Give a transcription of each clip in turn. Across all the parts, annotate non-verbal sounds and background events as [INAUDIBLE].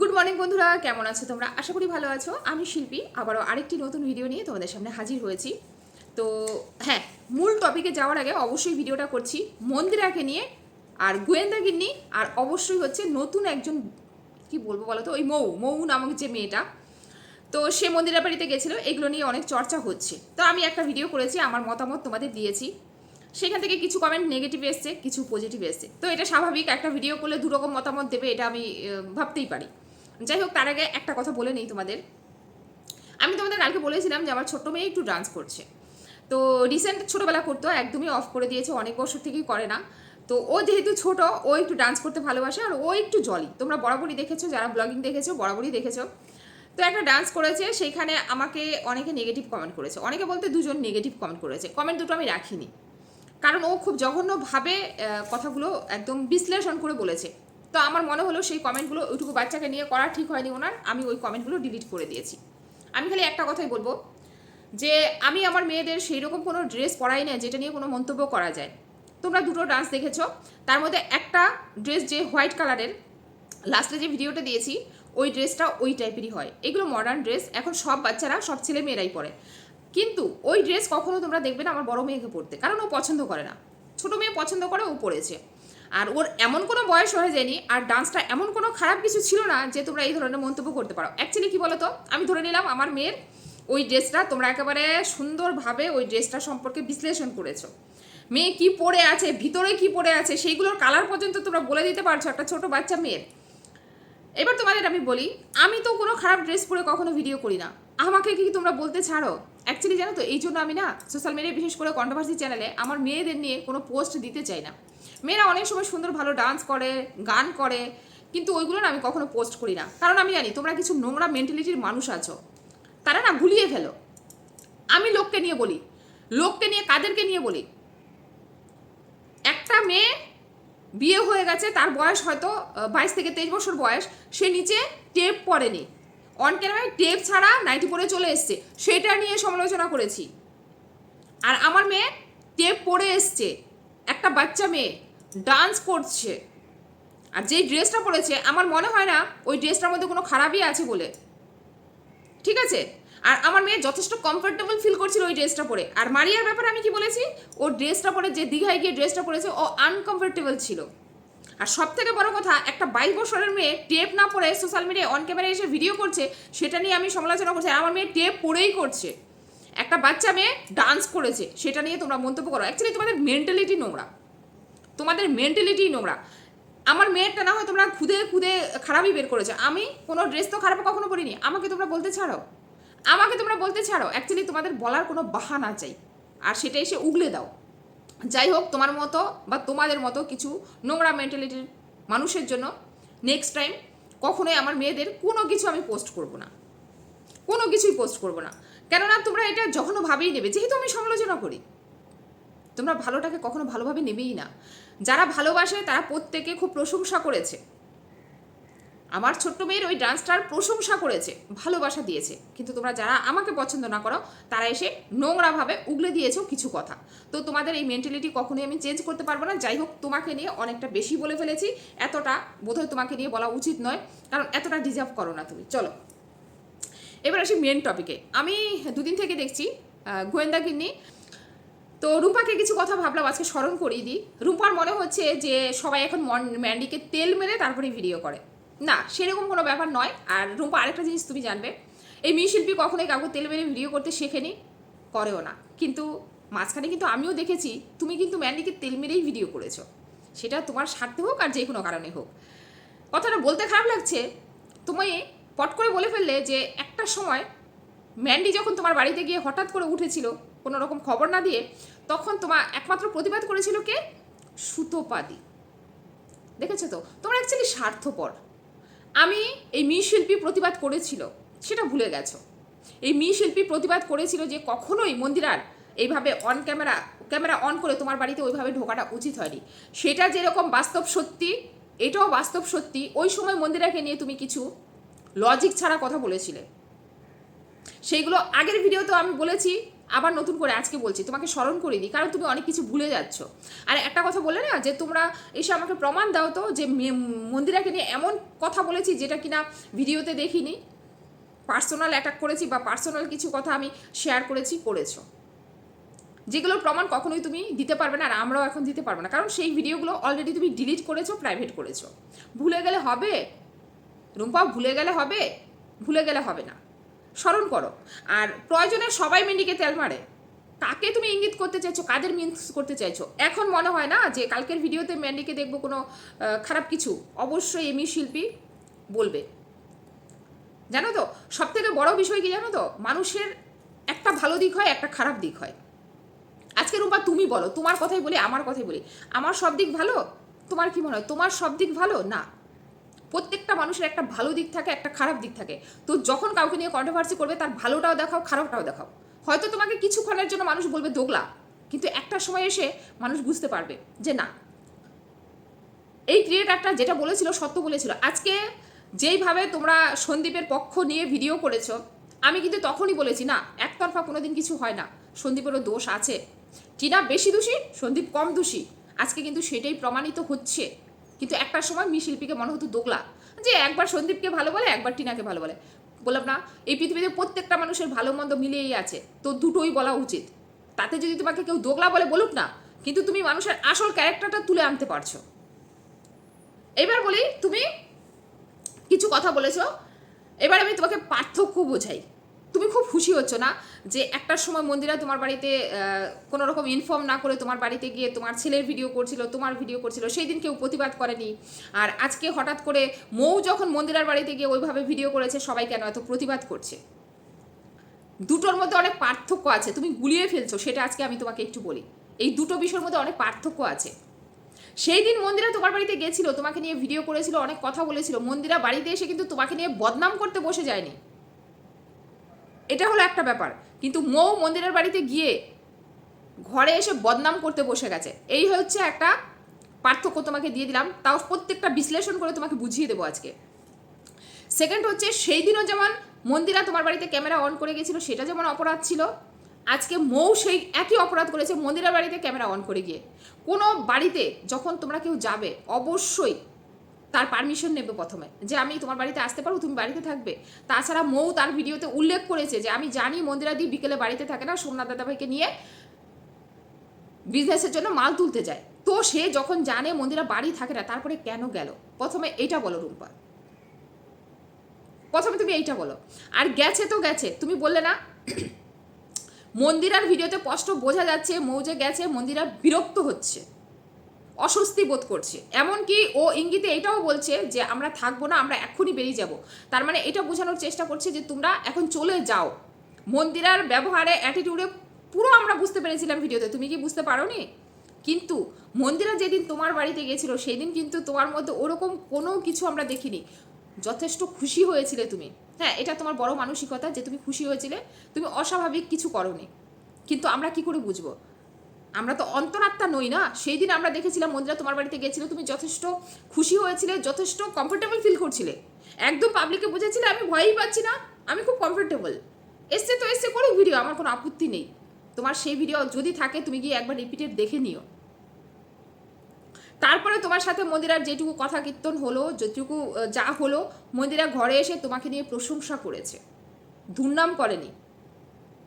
Good morning বন্ধুরা। কেমন আছো তোমরা? আশা করি ভালো আছো। আমি শিল্পী। আবারও আরেকটি নতুন ভিডিও নিয়ে তোমাদের সামনে হাজির হয়েছি। তো হ্যাঁ মূল টপিকে যাওয়ার আগে অবশ্যই ভিডিওটা করছি মন্দিরাকে নিয়ে আর গোয়েন্দাগিন্নি আর অবশ্যই হচ্ছে নতুন একজন, কি বলব বলো তো? ওই মৌ মৌ নামক যে মেয়েটা। তো সে মন্দিরা বাড়িতে গেছিল। এগুলো নিয়ে অনেক চর্চা হচ্ছে। তো আমি একটা ভিডিও করেছি, আমার মতামত তোমাদের দিয়েছি। সেখান থেকে কিছু কমেন্ট নেগেটিভ এসছে, কিছু পজিটিভ এসছে। তো এটা স্বাভাবিক, একটা ভিডিও করলে দু রকম মতামত দেবে, এটা আমি ভাবতেই পারি। যাই হোক, তার আগে একটা কথা বলে নেই তোমাদের। আমি তোমাদের কালকে বলেছিলাম যে আমার ছোট্ট মেয়ে একটু ডান্স করছে। তো রিসেন্ট ছোটোবেলা করতো একদমই অফ করে দিয়েছে, অনেক বছর থেকেই করে না। তো ও যেহেতু ছোট, ও একটু ডান্স করতে ভালোবাসে আর ও একটু জলি তোমরা বরাবরই দেখেছ, যারা ব্লগিং দেখেছ, বরাবরই দেখেছ। তো একটা ডান্স করেছে, সেইখানে আমাকে অনেকে নেগেটিভ কমেন্ট করেছে। অনেকে বলতে দুজন নেগেটিভ কমেন্ট করেছে। কমেন্ট দুটো আমি রাখিনি। কারণ ও খুব জঘন্যভাবে কথাগুলো একদম বিশ্লেষণ করে বলেছে। তো আমার মনে হলো সেই কমেন্টগুলো ওইটুকু বাচ্চাকে নিয়ে করা ঠিক হয়নি ওনার, আমি ওই কমেন্টগুলো ডিলিট করে দিয়েছি। আমি খালি একটা কথাই বলব, যে আমি আমার মেয়েদের সেই রকম কোনো ড্রেস পরাই না যেটা নিয়ে কোনো মন্তব্য করা যায়। তোমরা দুটো ডান্স দেখেছ, তার মধ্যে একটা ড্রেস যে হোয়াইট কালারের লাস্টে যে ভিডিওটা দিয়েছি, ওই ড্রেসটা ওই টাইপেরই হয়। এগুলো মডার্ন ড্রেস এখন সব বাচ্চারা, সব ছেলে মেয়েরাই পরে। কিন্তু ওই ড্রেস কখনো তোমরা দেখবে না আমার বড় মেয়েকে পরতে, কারণ ও পছন্দ করে না। ছোটো মেয়ে পছন্দ করে, ও পড়েছে আর ওর এমন কোনো বয়স হয়ে যায়নি, আর ডান্সটা এমন কোনো খারাপ কিছু ছিল না যে তোমরা এই ধরনের মন্তব্য করতে পারো। অ্যাকচুয়ালি কী বলো তো আমি ধরে নিলাম আমার মেয়ের ওই ড্রেসটা তোমরা একেবারে সুন্দরভাবে ওই ড্রেসটা সম্পর্কে বিশ্লেষণ করেছ। মেয়ে কি পরে আছে, ভিতরে কি পরে আছে, সেইগুলোর কালার পর্যন্ত তোমরা বলে দিতে পারছ একটা ছোট বাচ্চা মেয়ের। এবার তোমাদের আমি বলি, আমি তো কোনো খারাপ ড্রেস পরে কখনো ভিডিও করি না। আমাকে কি তোমরা বলতে ছাড়ো? অ্যাকচুয়ালি জানো তো, এই জন্য আমি না সোশ্যাল মিডিয়া বিশেষ করে কন্ট্রোভার্সি চ্যানেলে আমার মেয়েদের নিয়ে কোনো পোস্ট দিতে চাই না। মেয়েরা অনেক সময় সুন্দর ভালো ডান্স করে, গান করে, কিন্তু ওইগুলো না আমি কখনো পোস্ট করি না। কারণ আমি জানি, তোমরা কিছু নোংরা মেন্টালিটির মানুষ আছো। তারা না গুলিয়ে ফেলো। আমি লোককে নিয়ে বলি, লোককে নিয়ে কাদেরকে নিয়ে বলি, একটা মেয়ে বিয়ে হয়ে গেছে, তার বয়স হয়তো বাইশ থেকে তেইশ বছর বয়স, সে নিচে টেপ পরেনি। অন ক্যামেরায় টেপ ছাড়া নাইটি পরে চলে এসছে। সেটা নিয়ে সমালোচনা করেছি। আর আমার মেয়ে টেপ পরে এসছে। একটা বাচ্চা মেয়ে ডান্স করছে। আর যেই ড্রেসটা পরেছে, আমার মনে হয় না ওই ড্রেসটার মধ্যে কোনো খারাপই আছে বলে। ঠিক আছে? আর আমার মেয়ে যথেষ্ট কমফোর্টেবল ফিল করছিল ওই ড্রেসটা পরে। আর মারিয়ার ব্যাপারে আমি কি বলেছি? ও ড্রেসটা পরে যে দীঘায় গিয়ে ড্রেসটা পরেছে, ও আনকমফোর্টেবল ছিল। আর সব থেকে বড় কথা, একটা বাইশ বছরের মেয়ে টেপ না পরে সোশ্যাল মিডিয়ায় অন ক্যামেরায় এসে ভিডিও করছে, সেটা নিয়ে আমি সমালোচনা করছি। আমার মেয়ে টেপ পরেই করছে। একটা বাচ্চা মেয়ে ডান্স করেছে, সেটা নিয়ে তোমরা মন্তব্য করো। অ্যাকচুয়ালি তোমাদের মেন্টালিটি নোংরা। তোমাদের মেন্টালিটি নোংরা। আমার মেয়েরটা না হয় তোমরা খুদে খুদে খারাপই বের করেছে। আমি কোনো ড্রেস তো খারাপ কখনো পরিনি। আমাকে তোমরা বলতে ছাড়ো। আমাকে তোমরা বলতে ছাড়ো। অ্যাকচুয়ালি তোমাদের বলার কোনো বাহানা চাই। আর সেটা এসে উগলে দাও। যাই হোক তোমার মতো বা তোমাদের মতো কিছু নোংরা মেন্টালিটির মানুষের জন্য নেক্সট টাইম কখনোই আমার মেয়েদের কোনো কিছু আমি পোস্ট করব না। কোনো কিছুই পোস্ট করব না। কেননা তোমরা এটা যখনও ভাবেই নেবে, যেহেতু আমি সমালোচনা করি। তোমরা ভালোটাকে কখনো ভালোভাবে নেবেই না। যারা ভালোবাসে তারা প্রত্যেকে খুব প্রশংসা করেছে। আমার ছোট্ট মেয়ের ওই ডান্সটার প্রশংসা করেছে ভালোবাসা দিয়েছে। কিন্তু তোমরা যারা আমাকে পছন্দ না করো তারা এসে নোংরাভাবে উগলে দিয়েছ কিছু কথা। তো তোমাদের এই মেন্টালিটি কখনোই আমি চেঞ্জ করতে পারব না। যাই হোক তোমাকে নিয়ে অনেকটা বেশি বলে ফেলেছি। এতটা বোধহয় তোমাকে নিয়ে বলা উচিত নয় কারণ এতটা ডিজার্ভ করো না তুমি। চলো এবার আসি মেন টপিকে আমি দুদিন থেকে দেখছি আহ, গোয়েন্দা গিন্নি। তো রূপাকে কিছু কথা ভাবলাম আজকে স্মরণ করিয়ে দিই। রূপার মনে হচ্ছে যে সবাই এখন ম্যান্ডিকে তেল মেরে তারপরে ভিডিও করে। না, সেরকম কোনো ব্যাপার নয়। আর রুম্পা, আরেকটা জিনিস তুমি জানবে, এই মেয়ে শিল্পী কখনোই কাউকে তেল মেরে ভিডিও করতে শেখেনি, করেও না। কিন্তু মাঝখানে কিন্তু আমিও দেখেছি, তুমি কিন্তু ম্যান্ডিকে তেল মেরেই ভিডিও করেছ। সেটা তোমার স্বার্থে হোক আর যে কোনো কারণে হোক। কথাটা বলতে খারাপ লাগছে তুমি পট করে বলে ফেললে যে একটা সময় ম্যান্ডি যখন তোমার বাড়িতে গিয়ে হঠাৎ করে উঠেছিল কোনো রকম খবর না দিয়ে, তখন তোমার একমাত্র প্রতিবাদ করেছিল কে? সুতোপাদি। দেখেছ তো? তোমার অ্যাকচুয়ালি স্বার্থপর। আমি এই মি শিল্পী প্রতিবাদ করেছিল, সেটা ভুলে গেছো। এই মি শিল্পী প্রতিবাদ করেছিল যে কখনোই মন্দিরার এইভাবে অন ক্যামেরা ক্যামেরা অন করে তোমার বাড়িতে ওইভাবে ঢোকাটা উচিত হয়নি। সেটা যেরকম বাস্তব সত্যি, এটাও বাস্তব সত্যি, ওই সময় মন্দিরাকে নিয়ে তুমি কিছু লজিক ছাড়া কথা বলেছিলে। সেইগুলো আগের ভিডিওতে আমি বলেছি আবার নতুন করে আজকে বলছি, তোমাকে স্মরণ করে দিই, কারণ তুমি অনেক কিছু ভুলে যাচ্ছ। আর একটা কথা বলে না, যে তোমরা এসে আমাকে প্রমাণ দাও তো, যে মন্দিরাকে নিয়ে এমন কথা বলেছি, যেটা কিনা ভিডিওতে দেখিনি। পার্সোনাল অ্যাটাক করেছি বা পার্সোনাল কিছু কথা আমি শেয়ার করেছি, করেছ। যেগুলোর প্রমাণ কখনোই তুমি দিতে পারবে না, আর আমরাও এখন দিতে পারব না, কারণ সেই ভিডিওগুলো অলরেডি তুমি ডিলিট করেছ প্রাইভেট করেছ। ভুলে গেলে হবে? রুম্পা ভুলে গেলে হবে? ভুলে গেলে হবে না। স্মরণ করো। আর প্রয়োজনে সবাই মেন্ডিকে তেল মারে। কাকে তুমি ইঙ্গিত করতে চাইছো, কাদের মিন্স করতে চাইছো? এখন মনে হয় না যে কালকের ভিডিওতে ম্যান্ডিকে দেখব কোনো খারাপ কিছু? অবশ্যই এমনি শিল্পী বলবে। জানো তো সব থেকে বড় বিষয় কি জানো তো? মানুষের একটা ভালো দিক হয়, একটা খারাপ দিক হয়। আজকে রূপা, তুমি বলো, তোমার কথাই বলি, আমার কথাই বলি। আমার সব দিক ভালো? তোমার কি মনে হয়? তোমার সব দিক ভালো? না। প্রত্যেকটা মানুষের একটা ভালো দিক থাকে, একটা খারাপ দিক থাকে। তো যখন কাউকে নিয়ে কন্ট্রোভার্সি করবে, তার ভালোটাও দেখাও, খারাপটাও দেখাও। হয়তো তোমাকে কিছুক্ষণের জন্য মানুষ বলবে, দোগলা। কিন্তু একটা সময় এসে মানুষ বুঝতে পারবে যে, না। এই ক্রিয়েটারটা যেটা বলেছিল, সত্য বলেছিল। আজকে যেইভাবে তোমরা সন্দীপের পক্ষ নিয়ে ভিডিও করেছ, আমি কিন্তু তখনই বলেছি, না, একতরফা কোনোদিন কিছু হয় না। সন্দীপেরও দোষ আছে। টিনা বেশি দোষী, সন্দীপ কম দোষী। আজকে কিন্তু সেটাই প্রমাণিত হচ্ছে। কিন্তু একটা সময় মি শিল্পীকে মনে হতো দোগলা। যে একবার সন্দীপকে ভালো বলে, একবার টিনাকে ভালো বলে। বললাম, না, এই পৃথিবীতে প্রত্যেকটা মানুষের ভালো মন্দ মিলিয়েই আছে, তো দুটোই বলা উচিত। তাতে যদি তোমাকে কেউ দোগলা বলে বলুক না, কিন্তু তুমি মানুষের আসল ক্যারেক্টারটা তুলে আনতে পারছ। এবার বলি, তুমি কিছু কথা বলেছ। এবার আমি তোমাকে পার্থক্য বোঝাই। তুমি খুব খুশি হচ্ছ না যে একটা সময় মন্দিরা তোমার বাড়িতে কোনো রকম ইনফর্ম না করে তোমার বাড়িতে গিয়ে তোমার ছেলের ভিডিও করছিল, তোমার ভিডিও করছিল, সেই দিন কেউ প্রতিবাদ করেনি। আর আজকে হঠাৎ করে মৌ যখন মন্দিরার বাড়িতে গিয়ে ওইভাবে ভিডিও করেছে, সবাই কেন এত প্রতিবাদ করছে? দুটোর মধ্যে অনেক পার্থক্য আছে, তুমি গুলিয়ে ফেলছো, সেটা আজকে আমি তোমাকে একটু বলি। এই দুটো বিষয়ের মধ্যে অনেক পার্থক্য আছে। সেই দিন মন্দিরা তোমার বাড়িতে গেছিল, তোমাকে নিয়ে ভিডিও করেছিল, অনেক কথা বলেছিল, মন্দিরা বাড়িতে এসে কিন্তু তোমাকে নিয়ে বদনাম করতে বসে যায়নি। এটা হলো একটা ব্যাপার। কিন্তু মৌ মন্দিরের বাড়িতে গিয়ে ঘরে এসে বদনাম করতে বসে গেছে। এই হচ্ছে একটা পার্থক্য তোমাকে দিয়ে দিলাম। তাও প্রত্যেকটা বিশ্লেষণ করে তোমাকে বুঝিয়ে দেবো আজকে। সেকেন্ড হচ্ছে, সেই দিনও যেমন মন্দিরা তোমার বাড়িতে ক্যামেরা অন করে গেছিল, সেটা যেমন অপরাধ ছিল, আজকে মৌ সেই একই অপরাধ করেছে মন্দিরার বাড়িতে ক্যামেরা অন করে গিয়ে। কোনো বাড়িতে যখন তোমরা কেউ যাবে, অবশ্যই তার পারমিশন নেবে প্রথমে। যে আমি তোমার বাড়িতে আসতে পারব, তুমি বাড়িতে থাকবে। তাছাড়া মৌ তার ভিডিওতে উল্লেখ করেছে যে, আমি জানি মন্দিরা দি বিকেলে বাড়িতে থাকে না, সোমনাথ দাদাভাইকে নিয়ে বিজনেসের জন্য মাল তুলতে যায়। তো সে যখন জানে মন্দিরা বাড়ি থাকে না, তারপরে কেন গেল? প্রথমে এইটা বলো রুম্পা। প্রথমে তুমি এইটা বলো। আর গেছে তো গেছে। তুমি বললে না, মন্দিরার ভিডিওতে স্পষ্ট বোঝা যাচ্ছে মৌজে গেছে, মন্দিরা বিরক্ত হচ্ছে। অস্বস্তি বোধ করছে। এমনকি ও ইঙ্গিতে এটাও বলছে যে, আমরা থাকব না, আমরা এক্ষুনি বেরিয়ে যাব। তার মানে এটা বোঝানোর চেষ্টা করছে যে, তোমরা এখন চলে যাও। মন্দিরার ব্যবহারে অ্যাটিটিউডে পুরো আমরা বুঝতে পেরেছিলাম ভিডিওতে। তুমি কি বুঝতে পারো নি কিন্তু মন্দিরা যেদিন তোমার বাড়িতে গেছিল সেই দিন কিন্তু তোমার মধ্যে ওরকম কোনো কিছু আমরা দেখিনি। যথেষ্ট খুশি হয়েছিলে তুমি। হ্যাঁ এটা তোমার বড় মানসিকতা যে, তুমি খুশি হয়েছিলে। তুমি অস্বাভাবিক কিছু করনি। কিন্তু আমরা কি করে বুঝব? আমরা তো অন্তরাত্মা নই না। সেই দিন আমরা দেখেছিলাম মন্দিরা তোমার বাড়িতে গেছিল তুমি যথেষ্ট খুশি হয়েছিলে, যথেষ্ট কমফোর্টেবল ফিল করছিলে। একদম পাবলিককে বুঝেছিলে, আমি ভয়ই পাচ্ছি না, আমি খুব কমফোর্টেবল এসছে তো এসছে, করুক ভিডিও আমার কোনো আপত্তি নেই। তোমার সেই ভিডিও যদি থাকে, তুমি গিয়ে একবার রিপিটেড দেখে নিও। তারপরে তোমার সাথে মন্দিরার যেটুকু কথা কীর্তন হলো, যেটুকু যা হলো, মন্দিরা ঘরে এসে তোমাকে নিয়ে প্রশংসা করেছে। দুর্নাম করেনি।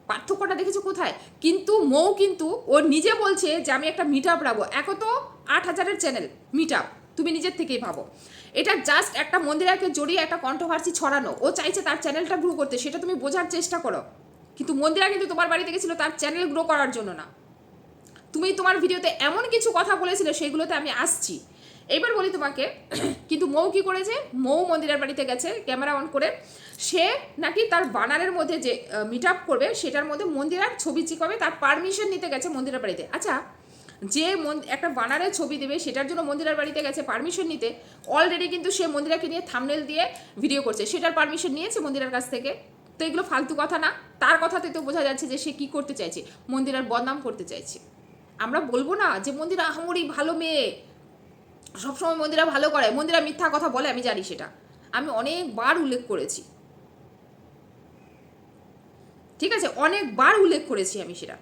পার্থক্যটা দেখেছ কোথায়? কিন্তু মৌ কিন্তু, ও নিজে বলছে যে আমি একটা মিট আপ রাখব। এক তো আট হাজারের চ্যানেল মিট আপ তুমি নিজের থেকেই ভাবো। এটা জাস্ট একটা মন্দিরাকে জড়িয়ে একটা কন্ট্রোভার্সি ছড়ানো। ও চাইছে তার চ্যানেলটা গ্রো করতে, সেটা তুমি বোঝার চেষ্টা করো। কিন্তু মন্দিরা কিন্তু তোমার বাড়িতে গেছিল, তার চ্যানেল গ্রো করার জন্য না। তুমি তোমার ভিডিওতে এমন কিছু কথা বলেছিলে, সেগুলোতে আমি আসছি। এবার বলি তোমাকে, কিন্তু মৌ কি করেছে? মৌ মন্দিরের বাড়িতে গেছে, ক্যামেরা অন করে। সে নাকি তার বানারের মধ্যে যে মিট আপ করবে, সেটার মধ্যে মন্দিরার ছবি চিকাবে তার পারমিশন নিতে গেছে মন্দিরের বাড়িতে। আচ্ছা যে একটা বানারের ছবি দেবে, সেটার জন্য মন্দিরার বাড়িতে গেছে পারমিশন নিতে অলরেডি কিন্তু সে মন্দিরাকে নিয়ে থামনেল দিয়ে ভিডিও করছে। সেটার পারমিশন নিয়েছে মন্দিরার কাছ থেকে। তো এগুলো ফালতু কথা না, তার কথাতে তো বোঝা যাচ্ছে যে সে কি করতে চাইছে, মন্দিরার বদনাম করতে চাইছে। আমরা বলব না যে মন্দিরা আহামরি ভালো মেয়ে সবসময় মন্দিরা ভালো করে। মন্দিরা মিথ্যা কথা বলে, আমি জানি সেটা। আমি অনেকবার উল্লেখ করেছি। ঠিক আছে? অনেকবার উল্লেখ করেছি আমি সেটা।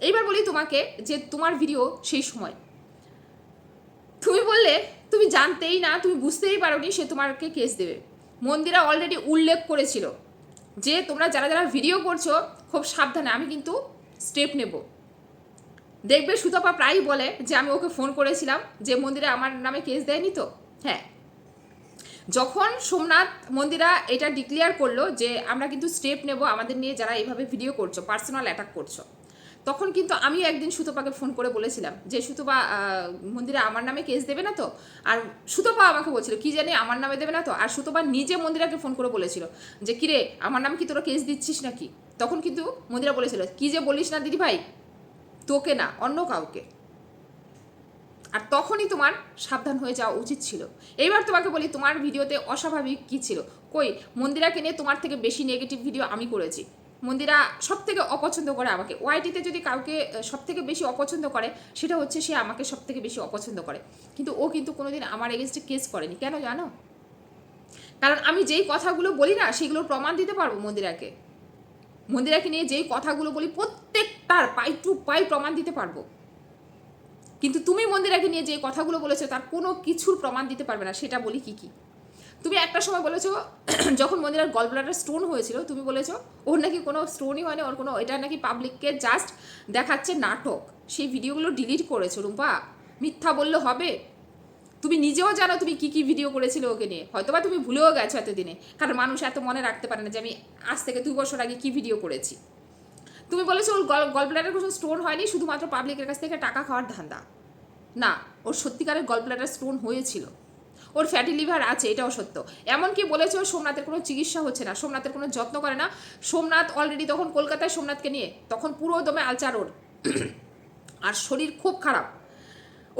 এইবার বলি তোমাকে যে তোমার ভিডিও সেই সময়। তুমি বললে, তুমি জানতেই না, তুমি বুঝতেই পারোনি সে তোমাকে কেস দেবে। মন্দিরা অলরেডি উল্লেখ করেছিল যে তোমরা যারা যারা ভিডিও করছ, খুব সাবধানে। আমি কিন্তু স্টেপ নেব। দেখবে সুতপা প্রায়ই বলে যে আমি ওকে ফোন করেছিলাম যে, মন্দিরে আমার নামে কেস দেয়নি তো? হ্যাঁ। যখন সোমনাথ মন্দিরা এটা ডিক্লেয়ার করল যে, আমরা কিন্তু স্টেপ নেব আমাদের নিয়ে যারা এইভাবে ভিডিও করছ পার্সোনাল অ্যাটাক করছ, তখন কিন্তু আমিও একদিন সুতপাকে ফোন করে বলেছিলাম যে, সুতপা মন্দিরা আমার নামে কেস দেবে না তো? আর সুতপা আমাকে বলছিল, কি জানি আমার নামে দেবে না তো? আর সুতপা নিজে মন্দিরাকে ফোন করে বলেছিল যে, কিরে, আমার নামে কি তোরা কেস দিচ্ছিস নাকি? তখন কিন্তু মন্দিরা বলেছিল, কি যে বলিস না দিদি ভাই তোকে না, অন্য কাউকে। আর তখনই তোমার সাবধান হয়ে যাওয়া উচিত ছিল। এইবার তোমাকে বলি, তোমার ভিডিওতে অস্বাভাবিক কী ছিল? কই, মন্দিরাকে নিয়ে তোমার থেকে বেশি নেগেটিভ ভিডিও আমি করেছি। মন্দিরা সব থেকে অপছন্দ করে আমাকে। ওয়াইটিতে যদি কাউকে সব থেকে বেশি অপছন্দ করে, সেটা হচ্ছে সে আমাকে সব থেকে বেশি অপছন্দ করে। কিন্তু ও কিন্তু কোনোদিন আমার এগেনস্টে কেস করেনি। কেন জানো? কারণ আমি যেই কথাগুলো বলি না, সেগুলোর প্রমাণ দিতে পারব মন্দিরাকে। মন্দিরাকে নিয়ে যেই কথাগুলো বলি, প্রত্যেকটার পাই টু পাই প্রমাণ দিতে পারব। কিন্তু তুমি মন্দিরাকে নিয়ে যে কথাগুলো বলেছ, তার কোনো কিছুর প্রমাণ দিতে পারবে না, সেটা বলি কি কি? তুমি একটা সময় বলেছ, [CLEARS THROAT] যখন মন্দিরার গলব্লাডার স্টোন হয়েছিল, তুমি বলেছ, ওর নাকি কোনো স্টোনই হয়নি, ওর কোনো, এটা নাকি পাবলিককে জাস্ট দেখাচ্ছে নাটক। সেই ভিডিওগুলো ডিলিট করেছ, রুম্পা। মিথ্যা বললে হবে? তুমি নিজেও জানো তুমি কি কি ভিডিও করেছিলে ওকে নিয়ে। হয়তোবা তুমি ভুলেও গেছো এতদিনে, কারণ মানুষ এত মনে রাখতে পারে না যে আমি আজ থেকে দুই বছর আগে কি ভিডিও করেছি। তুমি বলেছ ওর গল গলব্লাডার কোনো স্টোন হয়নি, শুধুমাত্র পাবলিকের কাছ থেকে টাকা খাওয়ার ধান্দা। না, ওর সত্যিকারের গলব্লাডার স্টোন হয়েছিল। ওর ফ্যাটি লিভার আছে, এটাও সত্য। এমনকি বলেছে ওর সোমনাথের কোনো চিকিৎসা হচ্ছে না, সোমনাথের কোনো যত্ন করে না। সোমনাথ অলরেডি তখন কলকাতায় সোমনাথকে নিয়ে, তখন পুরো দমে আলচার ওর। [CLEARS THROAT] আর শরীর খুব খারাপ।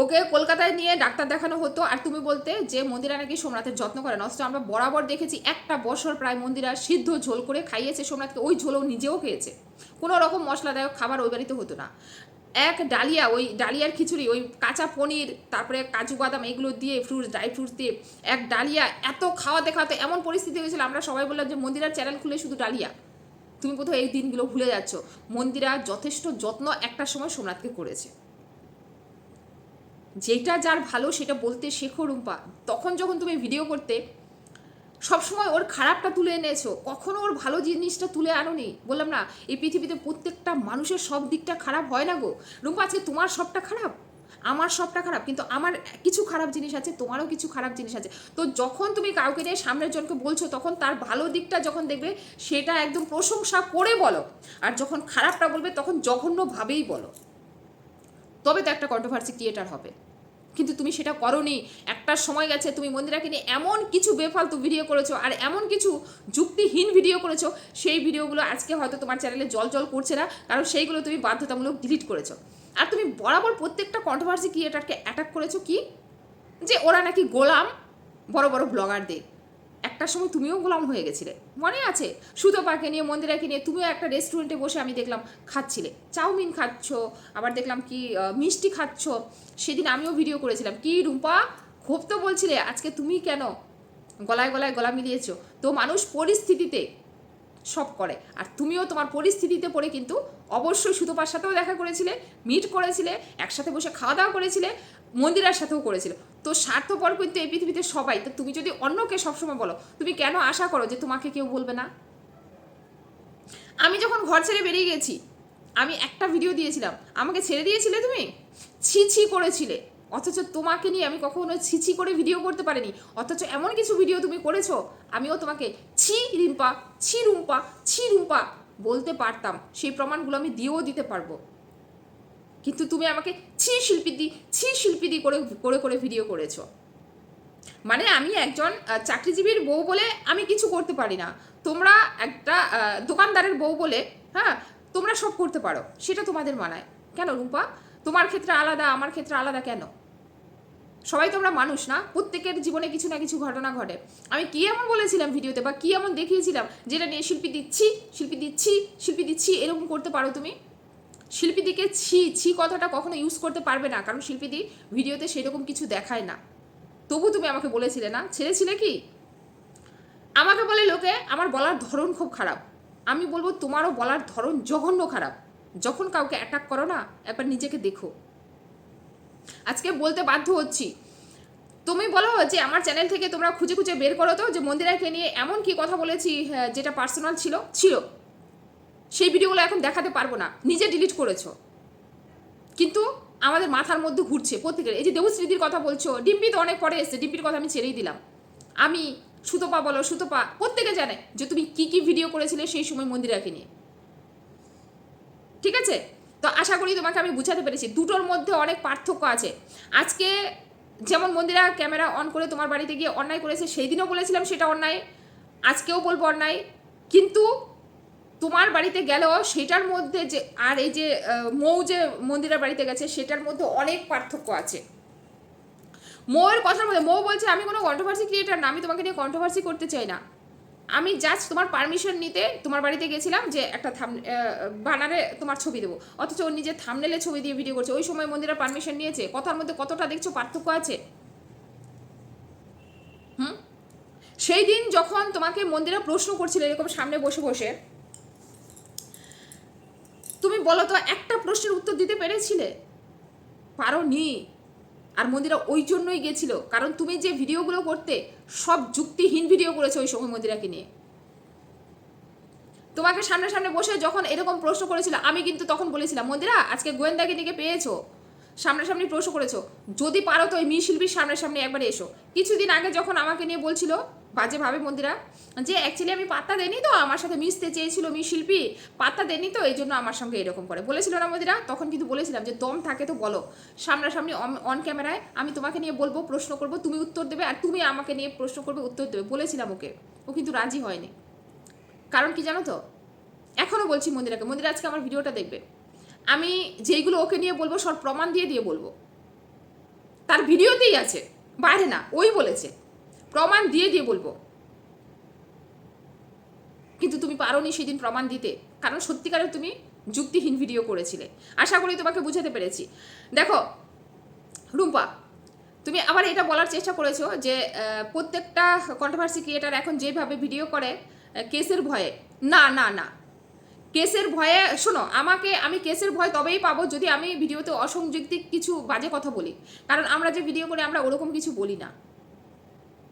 ওকে কলকাতায় নিয়ে ডাক্তার দেখানো হতো। আর তুমি বলতে যে মন্দিরা নাকি সোমনাথের যত্ন করে না, অথচ আমরা বরাবর দেখেছি একটা বছর প্রায় মন্দিরা সিদ্ধ ঝোল করে খাইয়েছে সোমনাথকে, ওই ঝোলও নিজেও খেয়েছে। কোনো রকম মশলাদায়ক খাবার ওই বাড়িতে হতো না। এক ডালিয়া, ওই ডালিয়ার খিচুড়ি, ওই কাঁচা পনির, তারপরে কাজু বাদাম, এগুলো দিয়ে ফ্রুটস ড্রাই ফ্রুটস দিয়ে এক ডালিয়া, এত খাওয়াতে খাওয়াতে এমন পরিস্থিতি হয়েছিল, আমরা সবাই বললাম যে মন্দিরার চ্যানেল খুলে শুধু ডালিয়া। তুমি কোথাও এই দিনগুলো ভুলে যাচ্ছ। মন্দিরা যথেষ্ট যত্ন একটা সময় সোমনাথকে করেছে। যেটা যার ভালো সেটা বলতে শেখো রুম্পা। তখন যখন তুমি ভিডিও করতে, সবসময় ওর খারাপটা তুলে এনেছো। কখনো ওর ভালো জিনিসটা তুলে আনোনি। বললাম, না, এই পৃথিবীতে প্রত্যেকটা মানুষের সব দিকটা খারাপ হয় না গো। রুম্পা, আজকে তোমার সবটা খারাপ? আমার সবটা খারাপ। কিন্তু আমার কিছু খারাপ জিনিস আছে, তোমারও কিছু খারাপ জিনিস আছে। তো যখন তুমি কাউকে নিয়ে সামনের জনকে বলছো, তখন তার ভালো দিকটা যখন দেখবে, সেটা একদম প্রশংসা করে বলো। আর যখন খারাপটা বলবে, তখন জঘন্যভাবেই বলো। তবে তো একটা কন্ট্রোভার্সি ক্রিয়েটার হবে। কিন্তু তুমি সেটা করনি। একটা সময় গেছে, তুমি মন্দিরাকে নিয়ে এমন কিছু বেফালতু ভিডিও করেছ আর এমন কিছু যুক্তিহীন ভিডিও করেছ, সেই ভিডিওগুলো আজকে হয়তো তোমার চ্যানেলে জল জল করছে না, কারণ সেইগুলো তুমি বাধ্যতামূলক ডিলিট করেছ। আর তুমি বরাবর প্রত্যেকটা কন্ট্রোভার্সি ক্রিয়েটারকে অ্যাটাক করেছ কি? যে ওরা নাকি গোলাম, বড় বড় ব্লগারদের একটা সময় তুমিও গোলাম হয়ে গেছিলে। মনে আছে? সুতপাকে নিয়ে, মন্দিরাকে নিয়ে তুমিও একটা রেস্টুরেন্টে বসে আমি দেখলাম খাচ্ছিলে। চাউমিন খাচ্ছ, আবার দেখলাম কি মিষ্টি খাচ্ছ। সেদিন আমিও ভিডিও করেছিলাম। কি রুম্পা? খুব তো বলছিলে, আজকে তুমি কেন গলায় গলায় গলা মিলিয়েছো তো মানুষ পরিস্থিতিতে সব করে। আর তুমিও তোমার পরিস্থিতিতে পড়ে কিন্তু অবশ্যই সুতপার সাথেও দেখা করেছিলে মিট করেছিলে, একসাথে বসে খাওয়া দাওয়া করেছিলে, মন্দিরার সাথেও করেছিলে। তো স্বার্থপর কিন্তু এই পৃথিবীতে সবাই। তো তুমি যদি অন্যকে সবসময় বলো, তুমি কেন আশা করো যে তোমাকে কেউ বলবে না? আমি যখন ঘর ছেড়ে বেরিয়ে গেছি, আমি একটা ভিডিও দিয়েছিলাম। আমাকে ছেড়ে দিয়েছিলে তুমি? ছি ছি করেছিলে। অথচ তোমাকে নিয়ে আমি কখনো ছি ছি করে ভিডিও করতে পারিনি। অথচ এমন কিছু ভিডিও তুমি করেছ, আমিও তোমাকে ছি রিম্পা, ছি রুম্পা ছি রুম্পা বলতে পারতাম। সেই প্রমাণগুলো আমি দিয়েও দিতে পারব। কিন্তু তুমি আমাকে ছি শিল্পীদি ছি শিল্পীদি করে করে করে ভিডিও করেছ। মানে আমি একজন চাকরিজীবীর বউ বলে আমি কিছু করতে পারি না। তোমরা একটা দোকানদারের বউ বলে হ্যাঁ তোমরা সব করতে পারো। সেটা তোমাদের মানায়। কেন রূপা? তোমার ক্ষেত্রে আলাদা, আমার ক্ষেত্রে আলাদা কেন? সবাই তোমরা মানুষ না? প্রত্যেকের জীবনে কিছু না কিছু ঘটনা ঘটে। আমি কি এমন বলেছিলাম ভিডিওতে বা কি এমন দেখিয়েছিলাম? যেটা নিয়ে শিল্পী দিচ্ছি শিল্পী দিচ্ছি শিল্পী দিচ্ছি এরকম করতে পারো তুমি? শিল্পীদিকে ছি ছি কথাটা কখনো ইউজ করতে পারবে না কারণ শিল্পীদি ভিডিওতে সেরকম কিছু দেখায় না। তবু তুমি আমাকে বলেছিলে না? ছেড়েছিলে কি? আমাকে বলে লোকে আমার বলার ধরন খুব খারাপ। আমি বলব তোমারও বলার ধরন জঘন্য খারাপ। যখন কাউকে অ্যাটাক করো না একবার নিজেকে দেখো। আজকে বলতে বাধ্য হচ্ছি। তুমি বলো যে আমার চ্যানেল থেকে তোমরা খুঁজে খুঁজে বের করো তো যে মন্দিরাকে নিয়ে এমন কি কথা বলেছি হ্যাঁ, যেটা পার্সোনাল ছিল ছিল। সেই ভিডিওগুলো এখন দেখাতে পারব না। নিজে ডিলিট করেছ। কিন্তু আমাদের মাথার মধ্যে ঘুরছে প্রত্যেকের। এই যে দেবশ্রীদির কথা বলছো, ডিম্পি তো অনেক পরে এসছে, ডিম্পির কথা আমি ছেড়েই দিলাম। আমি সুতপা বলো, সুতপা, প্রত্যেকে জানে যে তুমি কি কি ভিডিও করেছিলে সেই সময় মন্দিরাকে নিয়ে। ঠিক আছে? তো আশা করি তোমাকে আমি বুঝাতে পেরেছি। দুটোর মধ্যে অনেক পার্থক্য আছে। আজকে যেমন মন্দিরা ক্যামেরা অন করে তোমার বাড়িতে গিয়ে অন্যায় করেছে সেই দিনও বলেছিলাম সেটা অন্যায়। আজকেও বলব অন্যায়। কিন্তু তোমার বাড়িতে গেলেও সেটার মধ্যে যে, আর এই যে মৌ যে মন্দিরের বাড়িতে গেছে, সেটার মধ্যে অনেক পার্থক্য আছে। মৌয়ের কথার মধ্যে, মৌ বলছে, আমি কোনো কন্ট্রোভার্সি ক্রিয়েটার না, আমি তোমাকে নিয়ে কন্ট্রোভার্সি করতে চাই না। আমি জাস্ট তোমার পারমিশন নিতে তোমার বাড়িতে গেছিলাম যে একটা থাম বানারে তোমার ছবি দেবো। অথচ ওর নিজের থামনেলে ছবি দিয়ে ভিডিও করছে। ওই সময় মন্দিরা পারমিশন নিয়েছে। কথার মধ্যে কতটা দেখছ পার্থক্য আছে? হুম? সেই দিন যখন তোমাকে মন্দিরা প্রশ্ন করছিল, এরকম সামনে বসে বসে বলো তো একটা প্রশ্নের উত্তর দিতে পেরেছিলে? পারো নি আর মন্দিরা ওই জন্যই গেছিল, কারণ তুমি যে ভিডিওগুলো করতে, সব যুক্তিহীন ভিডিও করেছ ওই সময় মন্দিরাকে নিয়ে। তোমাকে সামনে সামনে বসে যখন এরকম প্রশ্ন করেছিল, আমি কিন্তু তখন বলেছিলাম, মন্দিরা, আজকে গোয়েন্দাকে নিয়ে পেয়েছ। সামনাসামনি প্রশ্ন করেছ। যদি পারো তো ওই মি শিল্পীর সামনাসামনি একবার এসো। কিছুদিন আগে যখন আমাকে নিয়ে বলছিল বাজে ভাবে মন্দিরা, যে অ্যাকচুয়ালি আমি পাত্তা দেনি তো, আমার সাথে মিশতে চেয়েছিল মি শিল্পী পাত্তা দেনি তো এই জন্য আমার সঙ্গে এরকম করে। বলেছিল না মন্দিরা? তখন কিন্তু বলেছিলাম যে দম থাকে তো বলো। সামনাসামনি অন ক্যামেরায় আমি তোমাকে নিয়ে বলব, প্রশ্ন করব, তুমি উত্তর দেবে আর তুমি আমাকে নিয়ে প্রশ্ন করবে, উত্তর দেবে। বলেছিলাম ওকে। ও কিন্তু রাজি হয়নি। কারণ কি জানো তো? এখনও বলছি মন্দিরাকে। মন্দিরা আজকে আমার ভিডিওটা দেখবে। আমি যেইগুলো ওকে নিয়ে বলব, সব প্রমাণ দিয়ে দিয়ে বলব। তার ভিডিওতেই আছে, বাইরে না, ওই বলেছে। প্রমাণ দিয়ে দিয়ে বলব। কিন্তু তুমি পারোনি সেদিন প্রমাণ দিতে। কারণ সত্যিকারের তুমি যুক্তিহীন ভিডিও করেছিলে। আশা করি তোমাকে বুঝাতে পেরেছি। দেখো, রুম্পা, তুমি আবার এটা বলার চেষ্টা করেছ যে প্রত্যেকটা কন্ট্রোভার্সি ক্রিয়েটার এখন যেভাবে ভিডিও করে কেসের ভয়ে। না না না। কেসের ভয়ে, শোনো, আমাকে, আমি কেসের ভয় তবেই পাবো যদি আমি ভিডিওতে অসংযুক্তিক কিছু বাজে কথা বলি। কারণ আমরা যে ভিডিও করি আমরা ওরকম কিছু বলি না।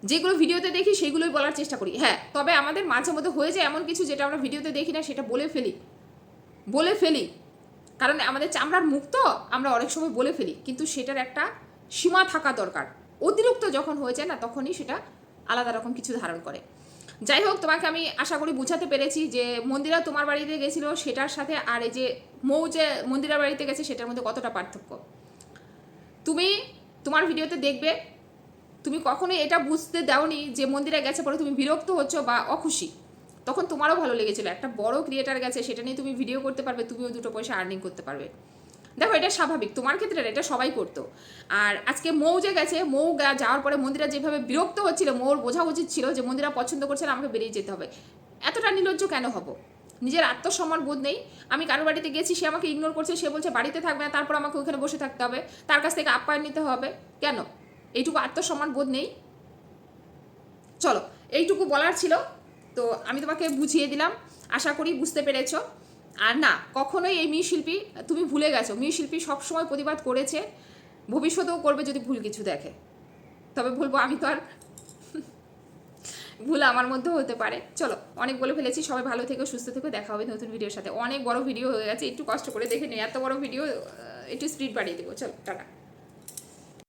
যেগুলো ভিডিওতে দেখি সেগুলোই বলার চেষ্টা করি। হ্যাঁ তবে আমাদের মাঝে মধ্যে হয়ে যায় এমন কিছু যেটা আমরা ভিডিওতে দেখি না, সেটা বলে ফেলি। বলে ফেলি। কারণ আমাদের চামড়ার মুখ তো আমরা অনেক সময় বলে ফেলি। কিন্তু সেটার একটা সীমা থাকা দরকার। অতিরিক্ত যখন হয়ে যায় না, তখনই সেটা আলাদা রকম কিছু ধারণ করে। যাই হোক, তোমাকে আমি আশা করি বুঝাতে পেরেছি যে মন্দিরা তোমার বাড়িতে গেছিল, সেটার সাথে আর এই যে মৌ যে মন্দিরার বাড়িতে গেছে, সেটার মধ্যে কতটা পার্থক্য? তুমি তোমার ভিডিওতে দেখবে, তুমি কখনোই এটা বুঝতে দাওনি যে মন্দিরে গেছে পরে তুমি বিরক্ত হচ্ছ বা অখুশি। তখন তোমারও ভালো লেগেছিল। একটা বড় ক্রিয়েটার গেছে, সেটা নিয়ে তুমি ভিডিও করতে পারবে, তুমিও দুটো পয়সা আর্নিং করতে পারবে। দেখো, এটা স্বাভাবিক। তোমার ক্ষেত্রে এটা সবাই করতো। আর আজকে মৌ যে গেছে মৌ যাওয়ার পরে মন্দিরা যেভাবে বিরক্ত হচ্ছিল, মৌর বোঝা উচিত ছিল যে মন্দিরা পছন্দ করছে না, আমাকে বেরিয়ে যেতে হবে। এতটা নির্লজ্জ কেন হব? নিজের আত্মসম্মান বোধ নেই। আমি কারও বাড়িতে গেছি, সে আমাকে ইগনোর করছে, সে বলছে বাড়িতে থাকবে না, তারপর আমাকে ওখানে বসে থাকতে হবে। তার কাছ থেকে আপ্যায়ন নিতে হবে। কেন? এইটুকু আত্মসম্মান বোধ নেই? চলো, এইটুকু বলার ছিল। তো আমি তোমাকে বুঝিয়ে দিলাম। আশা করি বুঝতে পেরেছ। আর না, কখনোই এই মৃশিল্পী শিল্পী তুমি ভুলে গেছো মৃশিল্পী শিল্পী সবসময় প্রতিবাদ করেছে, ভবিষ্যতেও করবে যদি ভুল কিছু দেখে। তবে ভুলবো আমি তো আর ভুল আমার মধ্যেও হতে পারে। চলো, অনেক বলে ফেলেছি, সবাই ভালো থেকে, সুস্থ থেকো, দেখা হবে নতুন ভিডিওর সাথে। অনেক বড় ভিডিও হয়ে গেছে, একটু কষ্ট করে দেখে নিই এত বড় ভিডিও একটু স্পিড বাড়িয়ে দেবো। চলো, টাটা।